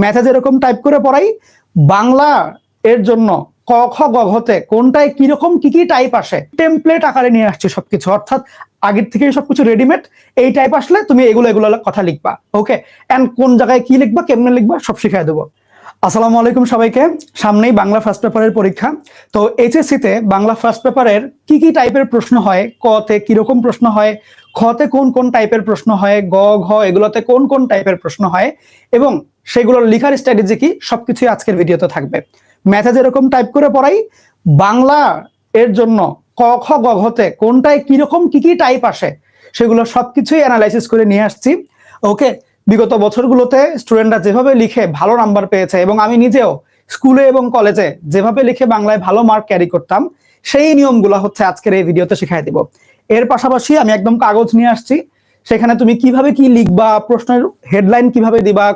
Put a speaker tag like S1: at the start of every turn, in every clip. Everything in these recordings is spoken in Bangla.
S1: ম্যাথে যেরকম টাইপ করে পড়াই, বাংলা এর জন্য ক, খ, গ ঘতে কোনটায় কীরকম কি কি টাইপ আসে টেমপ্লেট আকারে নিয়ে আসছে সবকিছু। অর্থাৎ আগের থেকে সবকিছু রেডিমেড এই টাইপ আসলে তুমি এগুলো এগুলো কথা লিখবা ওকে এন্ড কোন জায়গায় কি লিখবা, কেমনে লিখবা, সব শিখাই দেবো। আসসালামু আলাইকুম সবাইকে। সামনেই বাংলা ফার্স্ট পেপারের পরীক্ষা। তো এইচএসসি তে বাংলা ফার্স্ট পেপারের কি কি টাইপের প্রশ্ন হয়, ক তে কীরকম প্রশ্ন হয় খতে কোন কোন টাইপের প্রশ্ন হয়, গ, ঘ, এগুলোতে কোন কোন টাইপের প্রশ্ন হয়, এবং সেগুলোর লেখার স্ট্র্যাটেজি কি? সবকিছুই আজকের ভিডিওতে থাকবে। ম্যাথে যেরকম টাইপ করে পড়াই, বাংলা এর জন্য ক খ গ কোনটায় কীরকম কি কি টাইপ আসে, সেগুলো সবকিছুই অ্যানালাইসিস করে নিয়ে আসছি। ওকে বিগত বছরগুলোতে স্টুডেন্টরা যেভাবে লিখে ভালো নাম্বার পেয়েছে এবং আমি নিজেও স্কুলে এবং কলেজে যেভাবে লিখে বাংলায় ভালো মার্ক ক্যারি করতাম, সেই নিয়মগুলো হচ্ছে আজকের এই ভিডিওতে শিখাই দিব। এর পাশাপাশি আমি একদম কাগজ নিয়ে আসছি। সেখানে তুমি কীভাবে কি লিখবা, প্রশ্নের হেডলাইন কীভাবে দিবা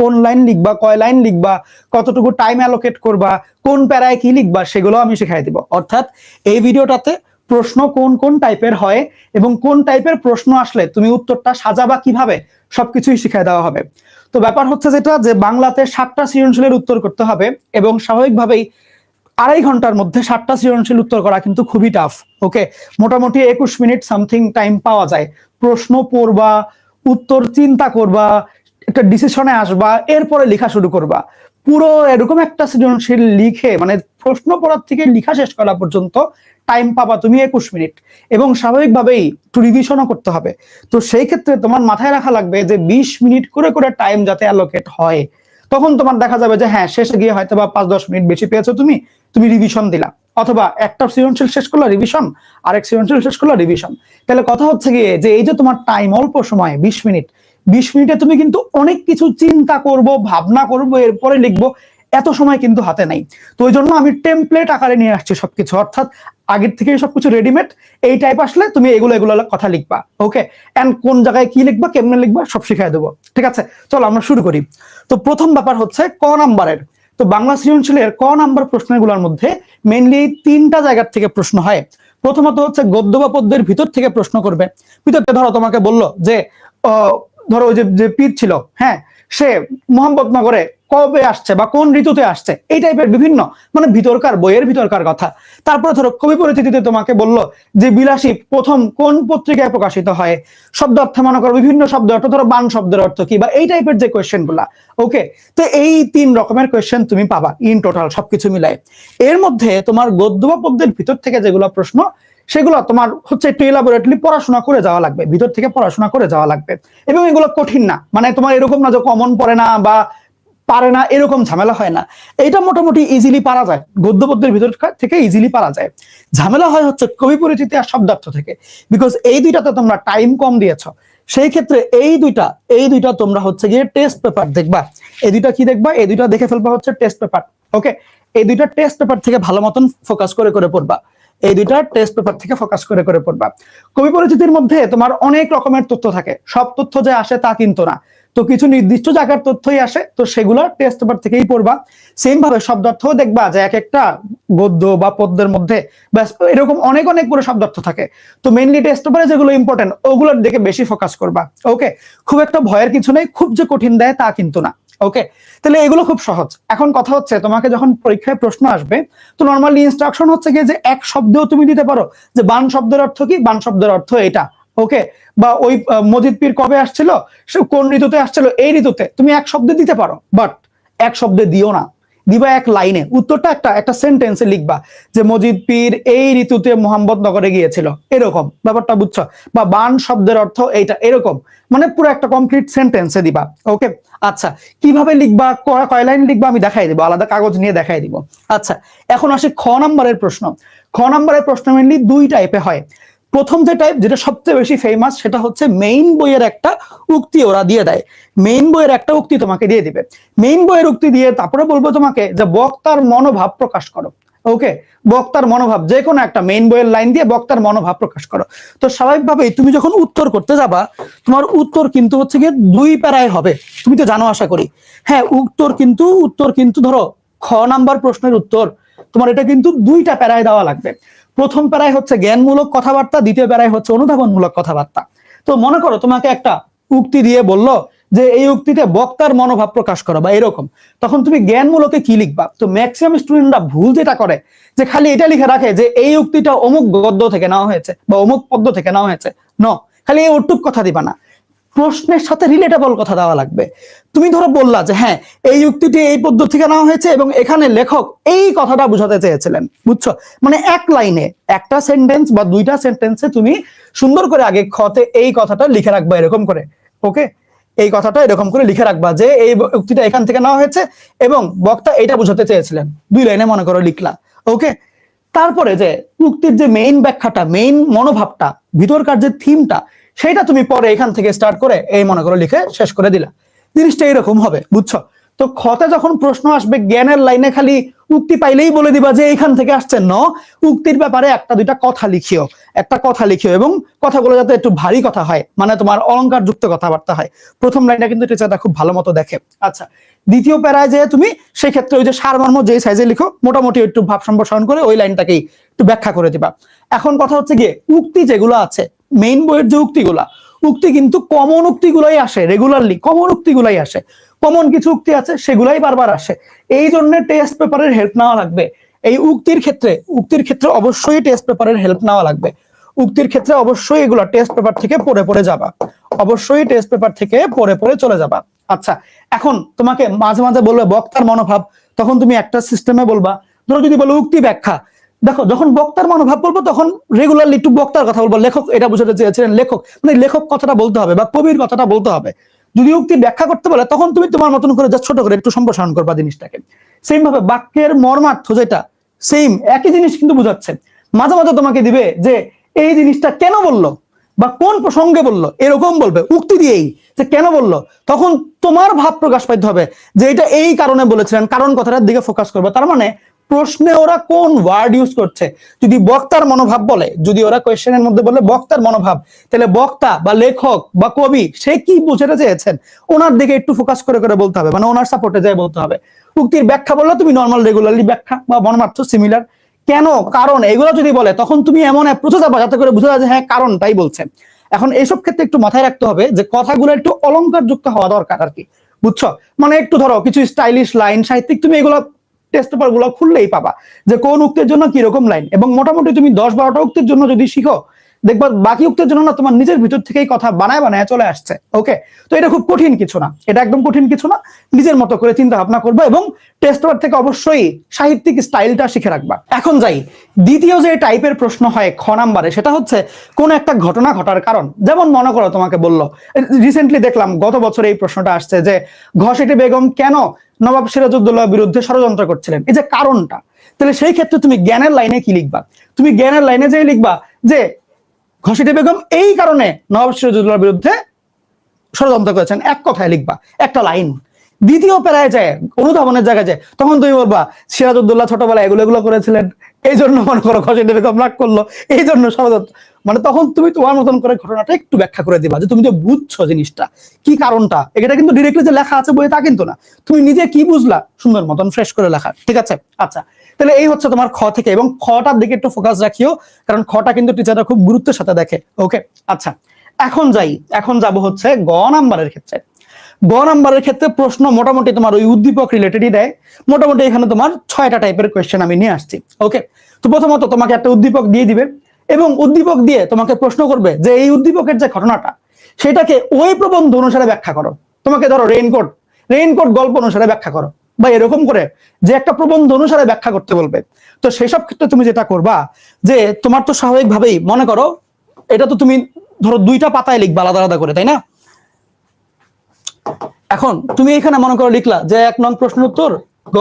S1: কোন লাইন লিখবা, কয় লাইন লিখবা, কতটুকু টাইম অ্যালোকেট করবা, কোন প্যারায় কি লিখবা, সেগুলো আমি শিখাই দিব। অর্থাৎ এই ভিডিওটাতে প্রশ্ন কোন কোন টাইপের হয় এবং কোন টাইপের প্রশ্ন আসলে তুমি উত্তরটা সাজাবা কীভাবে, সবকিছুই শিখাই দেওয়া হবে। তো ব্যাপার হচ্ছে যেটা যে বাংলাতে সাতটা সৃজনশীলের উত্তর করতে হবে এবং স্বাভাবিকভাবেই আড়াই ঘণ্টার মধ্যে সাতটা সৃজনশীল উত্তর করা কিন্তু খুবই টাফ ওকে মোটামুটি একুশ মিনিট সামথিং টাইম পাওয়া যায়। প্রশ্ন পড়বা, উত্তর চিন্তা করবা, একটা ডিসিশনে আসবা, এরপরে লেখা শুরু করবা। পুরো এরকম একটা সৃজনশীল লিখে মানে প্রশ্ন পড়ার থেকে লিখা শেষ করা পর্যন্ত টাইম পাবা তুমি একুশ মিনিট। এবং স্বাভাবিকভাবেই একটু রিভিশনও করতে হবে। তো সেই ক্ষেত্রে তোমার মাথায় রাখা লাগবে যে বিশ মিনিট করে করে টাইম যাতে অ্যালোকেট হয়, তখন তোমার দেখা যাবে যে হ্যাঁ শেষে গিয়ে হয়তো বা পাঁচ দশ মিনিট বেশি পেয়েছ তুমি তুমি রিভিশন দিলা। অথবা একটা সৃজনশীল শেষ করল রিভিশন আরেক সৃজনশীল শেষ করল রিভিশন তাহলে কথা হচ্ছে গিয়ে যে এই যে তোমার টাইম অল্প সময়, বিশ মিনিট, বিশ মিনিটে তুমি কিন্তু অনেক কিছু চিন্তা করব, ভাবনা করব, এরপরে লিখব, এত সময় কিন্তু হাতে নাই। তো ওই জন্য আমি টেমপ্লেট আকারে নিয়ে আসছি সবকিছু। অর্থাৎ আগের থেকে সবকিছু রেডিমেড এই টাইপ আসলে তুমি এগুলো এগুলো কথা লিখবা ওকে এন্ড কোন জায়গায় কি লিখবা, কেমনে লিখবা, সব শিখাই দেবো। ঠিক আছে? চলো আমরা শুরু করি। তো প্রথম ব্যাপার হচ্ছে ক নাম্বারের তো বাংলা সৃজনশীলের ক নাম্বার প্রশ্নগুলোর মধ্যে মেনলি তিনটা জায়গার থেকে প্রশ্ন হয়। প্রথমত হচ্ছে গদ্য বা পদ্যের ভিতর থেকে প্রশ্ন করবে। ভিতর থেকে ধরো তোমাকে বলল যে ধরো ওই যে যে পীর ছিল হ্যাঁ সে মোহাম্মদনগরে কবে আসছে বা কোন ঋতুতে আসছে, এই টাইপের বিভিন্ন মানে ভিতরকার বইয়ের ভিতরকার কথা। তারপরে ধরো কবি পরিচিতিতে তোমাকে বলল যে বিলাসী প্রথম কোন পত্রিকায় প্রকাশিত হয়? শব্দ অর্থ মনে করো, বিভিন্ন শব্দ অর্থ, ধরো বান শব্দের অর্থ কি বা এই টাইপের যে কোয়েশ্চেনগুলা ওকে তো এই তিন রকমের কোয়েশ্চেন তুমি পাবা ইন টোটাল সবকিছু মিলায়। এর মধ্যে তোমার গদ্য বা পদ্যের ভিতর থেকে যেগুলো প্রশ্ন, সেগুলো তোমার হচ্ছে একটু এলাবোরেটলি পড়াশোনা করে যাওয়া লাগবে, ভিতর থেকে পড়াশোনা করে যাওয়া লাগবে। এবং এগুলো কঠিন না মানে তোমার এরকম না যে কমন পড়ে না বা পারে না, এরকম ঝামেলা হয় না। এটা মোটামুটি ইজিলি পারা যায়। গদ্য পদ্যের ভিতর থেকে ইজিলি পারা যায়। ঝামেলা হয় হচ্ছে কবি পরিচিতি আর শব্দার্থ থেকে। বিকজ এই দুইটাতে তোমরা টাইম কম দিয়েছ। সেই ক্ষেত্রে এই দুইটা এই দুইটা তোমরা হচ্ছে গিয়ে টেস্ট পেপার দেখবা। এই দুইটা কি দেখবা? এই দুইটা দেখে ফেলবা হচ্ছে টেস্ট পেপার ওকে এই দুইটা টেস্ট পেপার থেকে ভালো মতন ফোকাস করে করে পড়বা। এই দুইটা টেস্ট পেপার থেকে ফোকাস করে করে পড়বা। কবি পরিচিতির মধ্যে তোমার অনেক রকমের তথ্য থাকে। সব তথ্য যে আসে তা কিন্তু না। তো কিছু নির্দিষ্ট জায়গার তথ্যই আসে, তো সেগুলো টেস্ট পেপার থেকেই পড়বা। সেম ভাবে শব্দার্থ দেখবা যে এক একটা গদ্য বা পদ্যের মধ্যে ব্যাস এরকম অনেক অনেক করে শব্দার্থ থাকে। তো মেইনলি টেস্ট পেপারে যেগুলো ইম্পর্টেন্ট ওগুলোর দিকে বেশি ফোকাস করবা। ওকে খুব একটা ভয়ের কিছু নেই, খুব যে কঠিন দেয় তা কিন্তু না। ওকে তাহলে এগুলো খুব সহজ। এখন কথা হচ্ছে, তোমাকে যখন পরীক্ষায় প্রশ্ন আসবে, তো নর্মালি ইনস্ট্রাকশন হচ্ছে গিয়ে যে এক শব্দেও তুমি দিতে পারো। যে বান শব্দের অর্থ কি? বান শব্দের অর্থ এটা। ওকে বা ওই মজিদ পীর কবে আসছিল? কোন ঋতুতে আসছিল? এই ঋতুতে। তুমি এক শব্দে দিতে পারো বাট এক শব্দে দিও না। দিবা এক লাইনে। উত্তরটা একটা একটা সেন্টেন্সে লিখবা যে মজিদ পীর এই ঋতুতে মোহাম্মদ নগরে গিয়েছিল। এরকম। ব্যাপারটা বুঝছ? বা বান শব্দের অর্থ এইটা, এরকম। মানে পুরো একটা কমপ্লিট সেন্টেন্সে দিবা। ওকে আচ্ছা কীভাবে লিখবা? কয় লাইন লিখবা? আমি দেখাই দিব। আলাদা কাগজ নিয়ে দেখাই দিব। আচ্ছা এখন আসি খ নাম্বারের প্রশ্ন। খ নাম্বারের প্রশ্ন মেনলি দুই টাইপে হয়। প্রথম যে টাইপ যেটা সবচেয়ে বেশি ফেমাস সেটা হচ্ছে মেইন বইয়ের একটা উক্তি ওরা দিয়ে দেয়। মেইন বইয়ের একটা উক্তি তোমাকে দিয়ে দিবে। মেইন বইয়ের উক্তি দিয়ে তারপরে বলব তোমাকে যে বক্তার মনোভাব প্রকাশ করো। ওকে বক্তার মনোভাব যে কোনো একটা মেইন বইয়ের লাইন দিয়ে বক্তার মনোভাব প্রকাশ করো। তো স্বাভাবিকভাবেই তুমি যখন উত্তর করতে যাবা, তোমার উত্তর কিন্তু হচ্ছে গিয়ে দুই প্যারায় হবে। তুমি তো জানো আশা করি। হ্যাঁ উত্তর কিন্তু উত্তর কিন্তু ধরো, খ নাম্বার প্রশ্নের উত্তর। তোমার এটা কিন্তু দুইটা প্যারায় দেওয়া লাগবে। প্রথম প্যারায় হচ্ছে জ্ঞানমূলক কথাবার্তা, দ্বিতীয় প্যারায় হচ্ছে অনুধাবনমূলক কথাবার্তা। তো মনে করো, তোমাকে একটা উক্তি দিয়ে বলল যে এই উক্তিতে বক্তার মনোভাব প্রকাশ করো বা এরকম। তখন তুমি জ্ঞানমূলকে কি লিখবা? তো ম্যাক্সিমাম স্টুডেন্টরা ভুল যেটা করে, যে খালি এটা লিখে রাখে যে এই উক্তিটা অমুক গদ্য থেকে নেওয়া হয়েছে বা অমুক পদ্য থেকে নেওয়া হয়েছে। ন, খালি এই ওটুক কথা দিবা না। প্রশ্নের সাথে রিলেটেবল কথা দেওয়া লাগবে। তুমি ধরো বললা যে হ্যাঁ এই উক্তিটি এই পদ্ধতি থেকে নেওয়া হয়েছে এবং এখানে লেখক এই কথাটা বুঝাতে চেয়েছিলেন, বুঝছ? মানে এক লাইনে, একটা সেন্টেন্স বা দুইটা সেন্টেন্সে তুমি সুন্দর করে আগে খতে এই কথাটা লিখে রাখবা এরকম করে ওকে এই কথাটা এরকম করে লিখে রাখবা যে, এই উক্তিটা এখান থেকে নেওয়া হয়েছে এবং বক্তা এটা বুঝাতে চেয়েছিলেন, দুই লাইনে মনে করো লিখলা ওকে তারপরে যে, উক্তির যে মেইন ব্যাখ্যাটা মেইন মনোভাবটা, ভিতরকার যে থিমটা সেটা তুমি পরে এখান থেকে স্টার্ট করে এই মনে করো লিখে শেষ করে দিলা। জিনিসটা এরকম হবে, বুঝছ? তো খতে যখন প্রশ্ন আসবে, জ্ঞানের লাইনে খালি উক্তি পাইলেই বলে দিবা যে এখান থেকে আসছে ন, উক্তির ব্যাপারে একটা দুইটা কথা লিখিও, একটা কথা লিখিও এবং কথাগুলো যাতে একটু ভারী কথা হয় মানে তোমার অলংকার যুক্ত কথাবার্তা হয়। প্রথম লাইনটা কিন্তু টিচারটা খুব ভালো মতো দেখে। আচ্ছা দ্বিতীয় প্যারায় যে তুমি সেই ক্ষেত্রে ওই যে সারমর্ম যে সাইজে লিখো, মোটামুটি একটু ভাব সম্প্রসারণ করে ওই লাইনটাকেই একটু ব্যাখ্যা করে দিবা। এখন কথা হচ্ছে গিয়ে, উক্তি যেগুলো আছে মেইন বইয়ের যে উক্তিগুলা, উক্তি কিন্তু কমন উক্তিগুলাই আসে রেগুলারলি কমন উক্তিগুলাই আসে। কমন কিছু উক্তি আছে, সেগুলাই বারবার আসে। এই জন্য টেস্ট পেপারের হেল্প নেওয়া লাগবে। এই উক্তির ক্ষেত্রে উক্তির ক্ষেত্রে অবশ্যই টেস্ট পেপারের হেল্প নেওয়া লাগবে। উক্তির ক্ষেত্রে অবশ্যই এগুলো টেস্ট পেপার থেকে পড়ে পড়ে যাবা। অবশ্যই টেস্ট পেপার থেকে পড়ে পড়ে চলে যাবা। আচ্ছা এখন তোমাকে মাঝে মাঝে বলবে বক্তার মনোভাব। তখন তুমি একটা সিস্টেমে বলবা, ধরো যদি বলো উক্তি ব্যাখ্যা দেখো, যখন বক্তার মনোভাব বলব, তখন রেগুলারলি একটু বক্তার কথা বলব। লেখক এটা বুঝাতে চেয়েছিলেন, লেখক। মানে লেখক কথাটা বলতে হবে বা কবির কথাটা বলতে হবে। যদি উক্তি ব্যাখ্যা করতে বলে, তখন তুমি তোমার মতন করে যা ছোট করে একটু সম্প্রসারণ করবা জিনিসটাকে। সেম ভাবে বাক্যের মর্মার্থ যেটা সেম একই জিনিস কিন্তু বুঝাচ্ছে। মাঝে মাঝে তোমাকে দিবে যে, এই জিনিসটা কেন বলল? বা কোন প্রসঙ্গে বলল? এরকম বলবে, উক্তি দিয়েই যে কেন বলল? তখন তোমার ভাব প্রকাশ পাইতে হবে যে এটা এই কারণে বলেছিলেন, কারণ কথাটার দিকে ফোকাস করবে। তার মানে প্রশ্নে ওরা কোন ওয়ার্ড ইউজ করছে? যদি বক্তার মনোভাব বলে, যদি ওরা কোয়েশ্চেনের মধ্যে বলে বক্তার মনোভাব, তাহলে বক্তা বা লেখক বা কবি, সে কি বুঝাতে চেয়েছেন? ওনার দিকে একটু ফোকাস করে করে বলতে হবে মানে ওনার সাপোর্টে যায় বলতে হবে। উক্তির ব্যাখ্যা বললে তুমি নর্মাল রেগুলারলি ব্যাখ্যা বা মর্মার্থ সিমিলার কেন? কারণ এগুলো যদি বলে, তখন তুমি এমন অ্যাপ্রোচে যাবা যাতে করে বুঝা যায় হ্যাঁ কারণটাই বলছে। এখন এইসব ক্ষেত্রে একটু মাথায় রাখতে হবে যে কথাগুলো একটু অলংকার যুক্ত হওয়া দরকার আর কি। বুঝছ? মানে একটু ধরো, কিছু স্টাইলিশ লাইন সাহিত্যিক, তুমি এগুলো টেস্ট পেপারগুলো খুললেই পাবা। যে কোন উক্তের জন্য কীরকম লাইন এবং মোটামুটি তুমি দশ বারোটা উক্তের জন্য যদি শিখো দেখবা বাকি উক্তির জন্য না তোমার নিজের ভিতর থেকেই কথা বানায় বানায় চলে আসছে ওকে তো এটা খুব কঠিন কিছু না, এটা একদম কঠিন কিছু না, নিজের মতো করে চিন্তা ভাবনা করবে এবং টেস্ট পেপার থেকে অবশ্যই সাহিত্যিক স্টাইলটা শিখে রাখবা। এখন যাই, দ্বিতীয় যে টাইপের প্রশ্ন হয় খ নাম্বারে, সেটা হচ্ছে কোন একটা ঘটনা ঘটার কারণ। যেমন মনে করো তোমাকে বলল রিসেন্টলি দেখলাম গত বছর এই প্রশ্নটা আসছে যে ঘসেটি বেগম কেন নবাব সিরাজউদ্দৌলার বিরুদ্ধে ষড়যন্ত্র করছিলেন? এই যে কারণটা, তাহলে সেই ক্ষেত্রে তুমি জ্ঞানের লাইনে কি লিখবা? তুমি জ্ঞানের লাইনে যে লিখবা যে ঘসিটি বেগম এই কারণে নবাব সিরাজউদ্দৌলার বিরুদ্ধে ষড়যন্ত্র করেছেন। এক কথায় লিখবা, একটা লাইন। দ্বিতীয় পেরায় যায় অনুধাবনের জায়গায় যায় তখন তুমি বলবা সিরাজউদ্দৌলা ছোটবেলায় এগুলো এগুলো করেছিলেন। এই জন্য মনে করো ঘসিটি বেগম রাগ করল। এই জন্য ষড়যন্ত্র মানে তখন তুমি তোমার মতন করে ঘটনাটা একটু ব্যাখ্যা করে দিবা যে তুমি যে বুঝছ জিনিসটা। কি কারণটা? এটা কিন্তু ডিরেক্টলি যে লেখা আছে বইয়ে তা কিন্তু না। তুমি নিজে কি বুঝলা? সুন্দর মতন ফ্রেশ করে লেখা। ঠিক আছে? আচ্ছা। তাহলে এই হচ্ছে তোমার খ থেকে এবং খটার দিকে একটু ফোকাস রাখিও, কারণ খটা কিন্তু টিচাররা খুব গুরুত্বের সাথে দেখে। ওকে আচ্ছা। এখন যাই। এখন যাব হচ্ছে গ নাম্বারের ক্ষেত্রে। গ নাম্বারের ক্ষেত্রে প্রশ্ন মোটামুটি তোমার ওই উদ্দীপক রিলেটেডই দেয়। মোটামুটি এখানে তোমার ছয়টা টাইপের কোয়েশ্চেন আমি নিয়ে আসছি। ওকে তো প্রথমত তোমাকে একটা উদ্দীপক দিয়ে দিবে। এবং উদ্দীপক দিয়ে তোমাকে প্রশ্ন করবে যে এই উদ্দীপকের যে ঘটনাটা, সেটাকে ওই প্রবন্ধ অনুসারে ব্যাখ্যা করো। তোমাকে ধরো রেইনকোট রেইনকোট গল্প অনুসারে ব্যাখ্যা করো। বা এরকম করে যে একটা প্রবন্ধ অনুসারে ব্যাখ্যা করতে বলবে। তো সেসব ক্ষেত্রে তুমি যেটা করবা, যে তোমার তো স্বাভাবিকভাবেই, মনে করো, এটা তো তুমি ধরো দুইটা পাতায় লিখবা আলাদা আলাদা করে, তাই না? এখন তুমি এখানে মনে করো লিখলা যে এক নং প্রশ্ন উত্তর গ।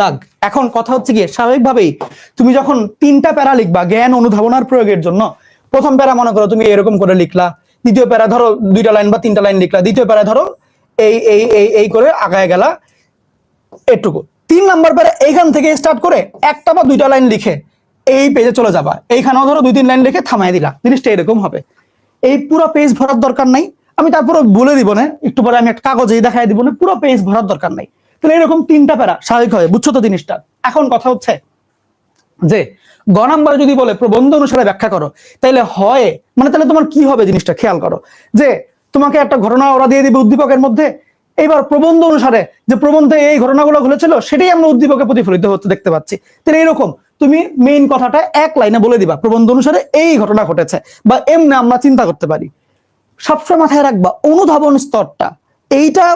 S1: দাগ। এখন কথা হচ্ছে গিয়ে, স্বাভাবিকভাবেই তুমি যখন তিনটা প্যারা লিখবা জ্ঞান অনুধাবনার প্রয়োগের জন্য, প্রথম প্যারা মনে করো তুমি এরকম করে লিখলা, দ্বিতীয় প্যারা ধরো দুইটা লাইন বা তিনটা লাইন লিখলা, দ্বিতীয় প্যারা ধরো এই এই এই এই করে আগায় গেলা এটুকু। তিন নাম্বার প্যারা এইখান থেকে স্টার্ট করে একটা বা দুইটা লাইন লিখে এই পেজে চলে যাবা। এইখানেও ধরো দুই, তিন লাইন লিখে থামাই দিলা। জিনিসটা এরকম হবে। এই পুরো পেজ ভরার দরকার নাই। আমি তারপরে বলে দিব না, একটু পরে আমি একটা কাগজেই দেখাই দিব না, পুরো পেজ ভরার দরকার নাই। তাহলে এরকম তিনটা প্যারা স্বাভাবিক হবে বুঝছ তো জিনিসটা? এখন কথা হচ্ছে যে, গ নাম্বারে যদি বলে প্রবন্ধ অনুসারে ব্যাখ্যা করো তাহলে হয় মানে তাহলে তোমার কি হবে জিনিসটা খেয়াল করো? যে, তোমাকে একটা ঘটনা ওরা দিয়ে দিবে উদ্দীপকের মধ্যে এবার প্রবন্ধ অনুসারে যে প্রবন্ধে এই ঘটনাগুলো ঘটেছিল, সেটাই আমরা উদ্দীপকে প্রতিফলিত হতে দেখতে পাচ্ছি। তাহলে এরকম, তুমি মেইন কথাটা এক লাইনে বলে দিবা, প্রবন্ধ অনুসারে এই ঘটনা ঘটেছে, বা এমনি আমরা চিন্তা করতে পারি। সবসময় মাথায় রাখবা, অনুধাবন স্তরটা, এইটা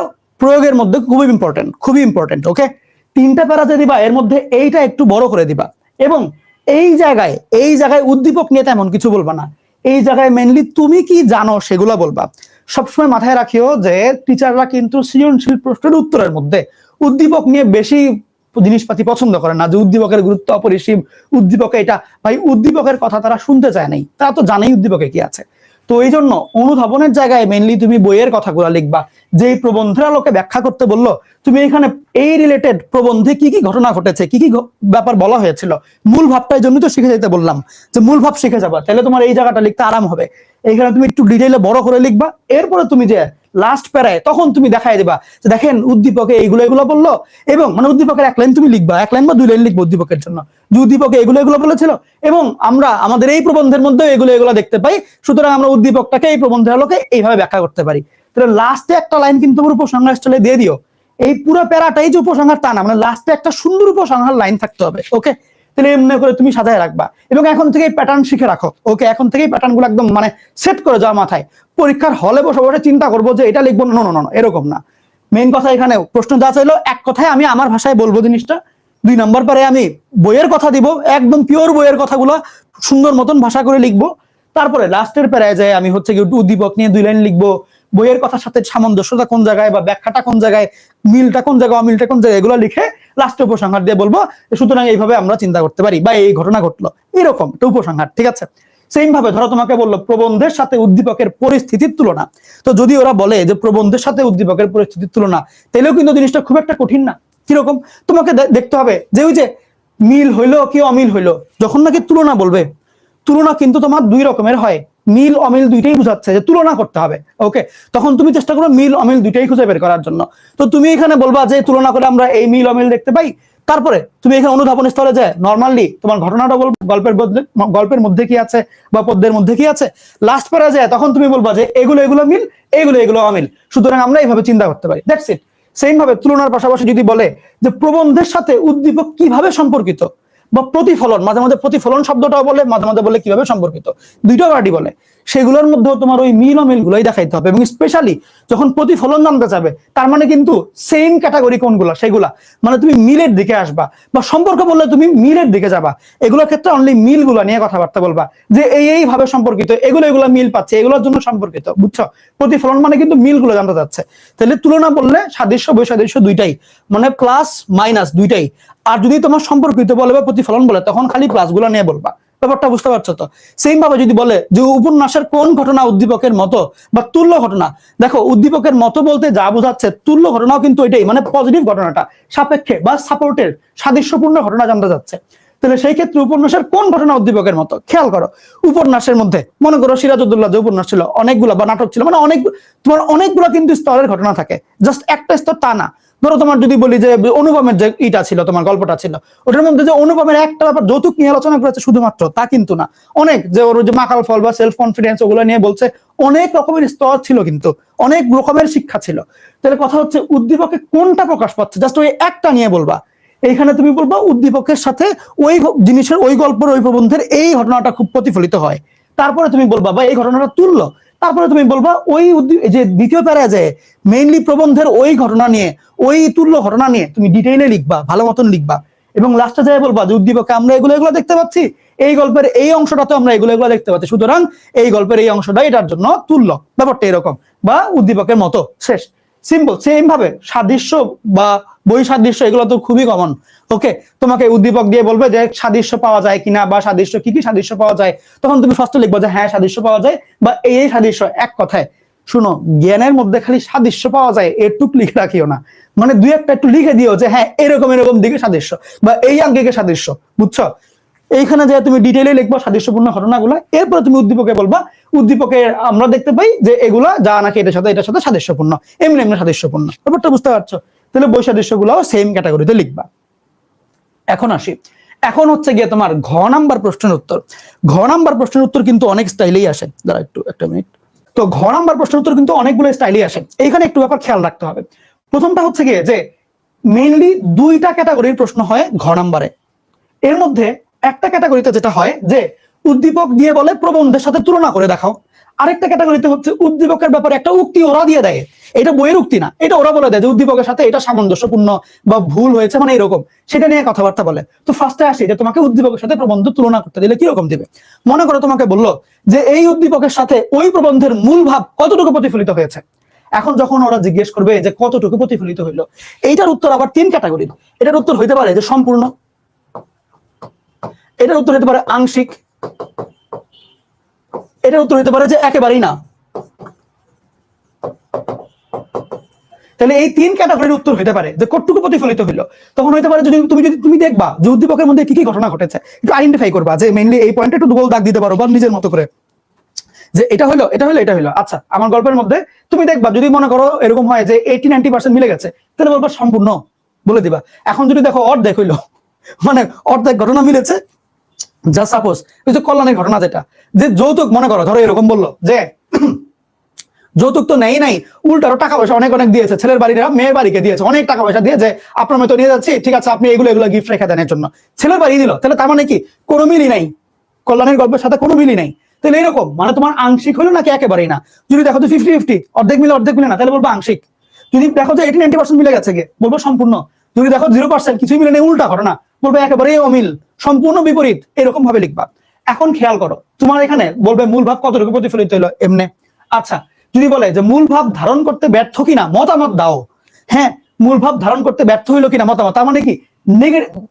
S1: প্রয়োগের মধ্যে খুবই ইম্পর্টেন্ট খুবই ইম্পর্টেন্ট ওকে তিনটা প্যারাতে দিবা, এর মধ্যে এইটা একটু বড় করে দিবা। এবং এই জায়গায় এই জায়গায় উদ্দীপক নিয়ে তেমন কিছু বলবা না। এই জায়গায় মেনলি তুমি কি জানো সেগুলো বলবা। সবসময় মাথায় রাখিও যে টিচাররা কিন্তু সৃজনশীল প্রশ্নের উত্তরের মধ্যে উদ্দীপক নিয়ে বেশি জিনিসপাতি পছন্দ করে না, যে উদ্দীপকের গুরুত্ব অপরিসীম, উদ্দীপকে এটা ভাই, উদ্দীপকের কথা তারা শুনতে চায় নাই। তারা তো জানেই উদ্দীপকে কি আছে। তো এই জন্য অনুধাবনের জায়গায় মেনলি তুমি বইয়ের কথাগুলো লিখবা। যে প্রবন্ধের আলোকে ব্যাখ্যা করতে বলল, তুমি এখানে এই রিলেটেড প্রবন্ধে কি কি ঘটনা ঘটেছে, কি কি ব্যাপার বলা হয়েছিল, মূল ভাবটাই জন্য তো শিখে যেতে বললাম, যে মূল ভাব শিখে যাবা, তাহলে তোমার এই জায়গাটা লিখতে আরাম হবে। এইখানে তুমি একটু ডিটেইলে বড় করে লিখবা, এরপরে তুমি যে লাস্ট প্যারায় তখন তুমি দেখাই দিবা যে দেখেন উদ্দীপকে এইগুলো এগুলো বলল এবং মানে উদ্দীপকের এক লাইন তুমি লিখবা, এক লাইন বা দুই লাইন লিখব উদ্দীপকের জন্য। যে উদ্দীপকে এগুলো এগুলো বলেছিল এবং আমরা আমাদের এই প্রবন্ধের মধ্যে এগুলো এগুলো দেখতে পাই, সুতরাং আমরা উদ্দীপকটাকে এই প্রবন্ধের আলোকে এইভাবে ব্যাখ্যা করতে পারি। তাহলে লাস্টে একটা লাইন কিন্তু তোমার উপসংহার স্টাইলে দিয়ে দিও। এই পুরো প্যারাটাই যে উপসংহার তা না মানে লাস্টে একটা সুন্দর উপসংহার লাইন থাকতে হবে ওকে তাহলে এমনি করে তুমি সাজায় রাখবা। এবং এখন থেকে প্যাটার্ন শিখে রাখো। ওকে এখন থেকেই প্যাটার্নগুলো একদম মানে সেট করে যাও মাথায়। পরীক্ষার হলে বসে বসে চিন্তা করব যে এটা লিখব না না এরকম না। মেইন কথা এখানে, প্রশ্ন যা চাইলো, এক কথায় আমি আমার ভাষায় বলব জিনিসটা। দুই নম্বর পরে আমি বইয়ের কথা দিব, একদম পিওর বইয়ের কথাগুলো সুন্দর মতন ভাষা করে লিখব। তারপরে লাস্টের প্যারায় যায় আমি হচ্ছে কি উদ্দীপক নিয়ে দুই লাইন লিখব। বইয়ের কথার সাথে সামঞ্জস্যতা কোন জায়গায় বা ব্যাখ্যাটা কোন জায়গায়, মিলটা কোন জায়গায়, অমিলটা কোন জায়গায়, এগুলো লিখে লাস্টে উপসংহার দিয়ে বলব সুতরাং এইভাবে আমরা চিন্তা করতে পারি বা এই ঘটনা ঘটলো। এরকম একটা উপসংহার, ঠিক আছে? সেম ভাবে ধরো তোমাকে বলল প্রবন্ধের সাথে উদ্দীপকের পরিস্থিতির তুলনা। তো যদি ওরা বলে যে প্রবন্ধের সাথে উদ্দীপকের পরিস্থিতির তুলনা তাহলেও কিন্তু জিনিসটা খুব একটা কঠিন না। কীরকম? তোমাকে দেখতে হবে যে ওই যে মিল হইল কি অমিল হইল, যখন নাকি তুলনা বলবে তুলনা কিন্তু তোমার দুই রকমের হয়। মিল, অমিল দুইটাই বুঝাচ্ছে যে তুলনা করতে হবে ওকে তখন তুমি চেষ্টা করো মিল, অমিল দুইটাই খুঁজে বের করার জন্য। তো তুমি এখানে বলবা যে তুলনা করে আমরা এই মিল, অমিল দেখতে পাই। তারপরে তুমি এখানে অনুধাবন স্তরে যায় নর্মালি তোমার ঘটনাটা বলব গল্পের গল্পের মধ্যে কি আছে বা পদ্মের মধ্যে কি আছে? লাস্ট পারা যায় তখন তুমি বলবা যে এগুলো এগুলো মিল, এগুলো এগুলো অমিল। সুতরাং আমরা এইভাবে চিন্তা করতে পারি। দ্যাটস ইট ভাবে তুলনার পাশাপাশি যদি বলে যে প্রবন্ধের সাথে উদ্দীপক কীভাবে সম্পর্কিত? বা প্রতিফলন, মাঝে মাঝে প্রতিফলন শব্দটাও বলে, মাঝে মাঝে বলে কীভাবে সম্পর্কিত? দুইটা পার্টি বলে। সেগুলোর মধ্যেও তোমার ওই মিল অমিল গুলোই দেখাইতে হবে। এবং স্পেশালি যখন প্রতিফলন জানতে চাবে তার মানে কিন্তু সেম ক্যাটাগরি কোনগুলা? সেগুলা। মানে তুমি মিলের দিকে আসবা। বা সম্পর্ক বললে তুমি মিলের দিকে যাবা। এগুলোর ক্ষেত্রে অনলি মিলগুলা নিয়ে কথাবার্তা বলবা। যে এই এই ভাবে সম্পর্কিত, এগুলো এগুলো মিল পাচ্ছে, এগুলোর জন্য সম্পর্কিত, বুঝছ? প্রতিফলন মানে কিন্তু মিলগুলো জানতে যাচ্ছে। তাহলে তুলনা বললে সাদৃশ্য, বৈসাদৃশ্য দুইটাই। মানে প্লাস মাইনাস দুইটাই। আর যদি তোমার সম্পর্কিত বলে বা প্রতিফলন বলে, তখন খালি প্লাসগুলো নিয়ে বলবা। ব্যাপারটা বুঝতে পারছ তো? সেম ভাবে যদি বলে যে উপন্যাসের কোন ঘটনা উদ্দীপকের মতো বা তুল্য ঘটনা, দেখো উদ্দীপকের মতো বলতে যা বোঝাচ্ছে, তুল্য ঘটনাও কিন্তু এটাই মানে পজিটিভ ঘটনাটা, সাপেক্ষে বা সাপোর্টের সাদৃশ্যপূর্ণ ঘটনা জানতে যাচ্ছে তাহলে সেই ক্ষেত্রে উপন্যাসের কোন ঘটনা উদ্দীপকের মতো? খেয়াল করো, উপন্যাসের মধ্যে, মনে করো সিরাজউদ্দৌলা যে উপন্যাস ছিল, অনেকগুলা বা নাটক ছিল মানে অনেক, তোমার অনেকগুলো কিন্তু স্তরের ঘটনা থাকে। জাস্ট একটা স্তর তা না। ধরো তোমার যদি বলি যে অনুপমের যে ইটা ছিল, তোমার গল্পটা ছিল, ওটার মধ্যে যে অনুপমের একটা ব্যাপার যৌতুক নিয়ে আলোচনা করেছে শুধুমাত্র, তা কিন্তু না। অনেক যে ওর যে মাকাল ফল বা সেলফ কনফিডেন্স ওগুলো নিয়ে বলছে, অনেক রকমের স্তর ছিল কিন্তু, অনেক রকমের শিক্ষা ছিল। তাহলে কথা হচ্ছে উদ্দীপকে কোনটা প্রকাশ পাচ্ছে? জাস্ট ওই একটা নিয়ে বলবা। এইখানে তুমি বলবা উদ্দীপকের সাথে ওই জিনিসের, ওই গল্পের, ওই প্রবন্ধের এই ঘটনাটা খুব প্রতিফলিত হয়। তারপরে তুমি বলবা বা এই ঘটনাটা তুললো তারপরে তুমি বলবা, ওই যে দ্বিতীয় প্যারা যে মেইনলি প্রবন্ধের ওই ঘটনা নিয়ে, ওই তুল্য ঘটনা নিয়ে তুমি ডিটেইলে লিখবা, ভালো মতন লিখবা। এবং লাস্টে যাই বলবা যে উদ্দীপকে আমরা এগুলো এগুলো দেখতে পাচ্ছি। এই গল্পের এই অংশটাতে আমরা এগুলো এগুলো দেখতে পাচ্ছি। সুতরাং এই গল্পের এই অংশটা এটার জন্য তুল্য। ব্যাপারটা এরকম, বা উদ্দীপকের মতো শেষ। সিম্পল সেম ভাবে সাদৃশ্য বা বই সাদৃশ্য এগুলো তো খুবই কমন ওকে তোমাকে উদ্দীপক দিয়ে বলবে যে সাদৃশ্য পাওয়া যায় কিনা বা সাদৃশ্য, কি কি সাদৃশ্য পাওয়া যায়? তখন তুমি ফার্স্টে লিখব যে হ্যাঁ সাদৃশ্য পাওয়া যায় বা এই এই সাদৃশ্য এক কথায়। শুনো, জ্ঞানের মধ্যে খালি সাদৃশ্য পাওয়া যায়, এটুক লিখে রাখিও না। মানে দুই একটা একটু লিখে দিও যে হ্যাঁ এরকম এরকম দিকে সাদৃশ্য বা এই আঙ্গিকে সাদৃশ্য, বুঝছ? এইখানে যে তুমি ডিটেইলে লিখব সাদৃশ্যপূর্ণ ঘটনাগুলো, এরপরে তুমি উদ্দীপকে বলবা উদ্দীপকে আমরা দেখতে পাই যে এগুলা যা নাকি এটার সাথে এটার সাথে সাদৃশ্যপূর্ণ, এমনি এমনি সাদৃশ্যপূর্ণ। ব্যাপারটা বুঝতে পারছ? তাহলে বৈসাদৃশ্য গুলাও সেম ক্যাটাগরিতে লিখবা। এখন আসি। এখন হচ্ছে গিয়ে তোমার ঘ নাম্বার প্রশ্নের উত্তর। ঘ নাম্বার প্রশ্নের উত্তর কিন্তু অনেক স্টাইলেই আসে। দাঁড়া একটু, একটা মিনিট। তো ঘ নাম্বার প্রশ্নের উত্তর কিন্তু অনেকগুলো স্টাইলেই আসে। এইখানে একটু ব্যাপার খেয়াল রাখতে হবে। প্রথমটা হচ্ছে গিয়ে যে মেইনলি দুইটা ক্যাটাগরির প্রশ্ন হয় ঘ নাম্বারে। এর মধ্যে একটা ক্যাটাগরিতে যেটা হয় যে উদ্দীপক দিয়ে বলে প্রবন্ধের সাথে তুলনা করে দেখাও। আরেকটা ক্যাটাগরিতে হচ্ছে উদ্দীপকের ব্যাপারে একটা উক্তি ওরা দিয়ে দেয়। এটা বইয়ের উক্তি না, এটা ওরা বলে দেয় যে উদ্দীপকের সাথে এটা সামঞ্জস্যপূর্ণ বা ভুল হয়েছে মানে এরকম। সেটা নিয়ে কথাবার্তা বলে। তো ফার্স্টে আসি যে তোমাকে উদ্দীপকের সাথে প্রবন্ধ তুলনা করতে দিলে কীরকম দিবে? মনে করো তোমাকে বলল যে এই উদ্দীপকের সাথে ওই প্রবন্ধের মূল ভাব কতটুকু প্রতিফলিত হয়েছে? এখন যখন ওরা জিজ্ঞেস করবে যে কতটুকু প্রতিফলিত হইল, এইটার উত্তর আবার তিন ক্যাটাগরির এটার উত্তর হইতে পারে যে সম্পূর্ণ, এটার উত্তর হতে পারে আংশিক এটার উত্তর হতে পারে যে একেবারেই না। তাহলে এই তিন ক্যাটাগরির উত্তর হতে পারে যে কতটুকু প্রতিফলিত হইল। তখন হতে পারে যদি তুমি যদি তুমি দেখবা যে উদ্দীপকের মধ্যে কি কি ঘটনা ঘটেছে, একটু আইডেন্টিফাই করবা যে মেইনলি এই পয়েন্টে একটু গোল দাগ দিতে পারো বা নিজের মতো করে। যে এটা হলো এটা হলো এটা হলো আচ্ছা আমার গল্পের মধ্যে তুমি দেখবা, যদি মনে করো এরকম হয় যে এইটি নাইনটি পার্সেন্ট মিলে গেছে, তাহলে বলবা সম্পূর্ণ বলে দিবা। এখন যদি দেখো অর্ধেক হইল মানে অর্ধেক ঘটনা মিলেছে যা সাপোজ যে কল্যাণের ঘটনা যেটা, যে যৌতুক মনে করো, ধরো এরকম বলল, যে যৌতুক তো নেই নাই উল্টারও টাকা পয়সা অনেক অনেক দিয়েছে, ছেলের বাড়িরা, মেয়ের বাড়িকে দিয়েছে, অনেক টাকা পয়সা দিয়েছে আপনার মতো নিয়ে যাচ্ছি, ঠিক আছে, আপনি এগুলো এগুলো গিফট রেখে দেন এর জন্য। ছেলের বাড়ি দিল, তাহলে তার মানে কি? কোনো মিলই নাই। কল্যাণের গল্পের সাথে কোনো মিলই নাই। তাহলে এরকম মানে তোমার আংশিক হলো নাকি একেবারেই না? যদি দেখো তো ফিফটি ফিফটি অর্ধেক মিলে অর্ধেক মিলে না, তাহলে বলব আংশিক। যদি দেখো যে এইটি নাইনটি পার্সেন্ট মিলে গেছে গে বলব সম্পূর্ণ। যদি দেখো জিরো পার্সেন্ট কিছুই মিলে নেই, উল্টা ঘটনা। বলবে একেবারেই অমিল, সম্পূর্ণ বিপরীত, এরকম ভাবে লিখবা। এখন খেয়াল করো, তোমার এখানে বলবে মূল ভাব কতটুকু প্রতিফলিত হলো? এমনে। আচ্ছা যদি বলে যে মূল ভাব ধারণ করতে ব্যর্থ কিনা, মতামত দাও। হ্যাঁ মূল ভাব ধারণ করতে ব্যর্থ হইল কিনা মতামত, তার মানে কি?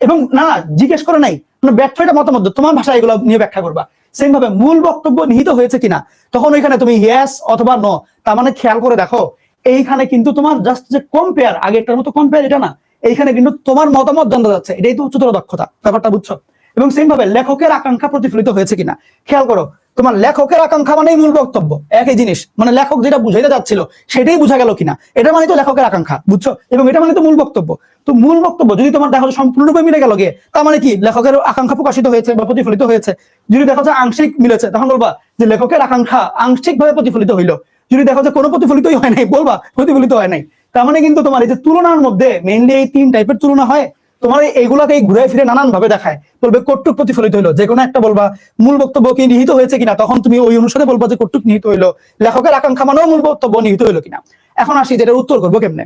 S1: এবং না জিজ্ঞেস করে নাই মানে ব্যর্থ এটা মতামত। তোমার ভাষায় এগুলো নিয়ে ব্যাখ্যা করবা। সেম ভাবে মূল বক্তব্য নিহিত হয়েছে কিনা, তখন ওইখানে তুমি ইয়েস অথবা নো তার মানে খেয়াল করে দেখো, এইখানে কিন্তু তোমার জাস্ট যে কম্পেয়ার আগেরটার মতো কম্পেয়ার এটা না। এইখানে কিন্তু তোমার মতামত জানা যাচ্ছে। এটাই তো উচ্চতর দক্ষতা, ব্যাপারটা বুঝছ? এবং সেম ভাবে লেখকের আকাঙ্ক্ষা প্রতিফলিত হয়েছে কিনা। খেয়াল করো, তোমার লেখকের আকাঙ্ক্ষা মানেই মূল বক্তব্য, একই জিনিস। মানে লেখক যেটা বুঝাইতে যাচ্ছিল, সেটাই বোঝা গেল কিনা। এটা মানে তো লেখকের আকাঙ্ক্ষা, বুঝছ? এবং এটা মানে তো মূল বক্তব্য। তো মূল বক্তব্য, যদি তোমার দেখো সম্পূর্ণরূপে মিলে গেল গিয়ে তার মানে কি? লেখকের আকাঙ্ক্ষা প্রকাশিত হয়েছে বা প্রতিফলিত হয়েছে। যদি দেখো যে আংশিক মিলেছে, তখন বলবা যে লেখকের আকাঙ্ক্ষা আংশিক ভাবে প্রতিফলিত হইল। যদি দেখো যে কোনো প্রতিফলিতই হয় নাই, বলবা প্রতিফলিত হয় নাই। তার মানে কিন্তু তোমার এই যে তুলনার মধ্যে মেইনলি এই তিন টাইপের তুলনা হয়, তোমার এই- এইগুলাকে ঘুরে ফিরে নানান ভাবে দেখায়। বলবে কটুক প্রতিফলিত হইল, যে কোনো একটা বলবা, মূল বক্তব্য কি নিহিত হয়েছে কিনা? তখন তুমি ওই অনুসারে বলবা যে কটুক নিহিত হইল। লেখকের আকাঙ্ক্ষা মানেও মূল বক্তব্য নিহিত হইল কিনা। এখন আসি যেটা উত্তর করব কেমনে?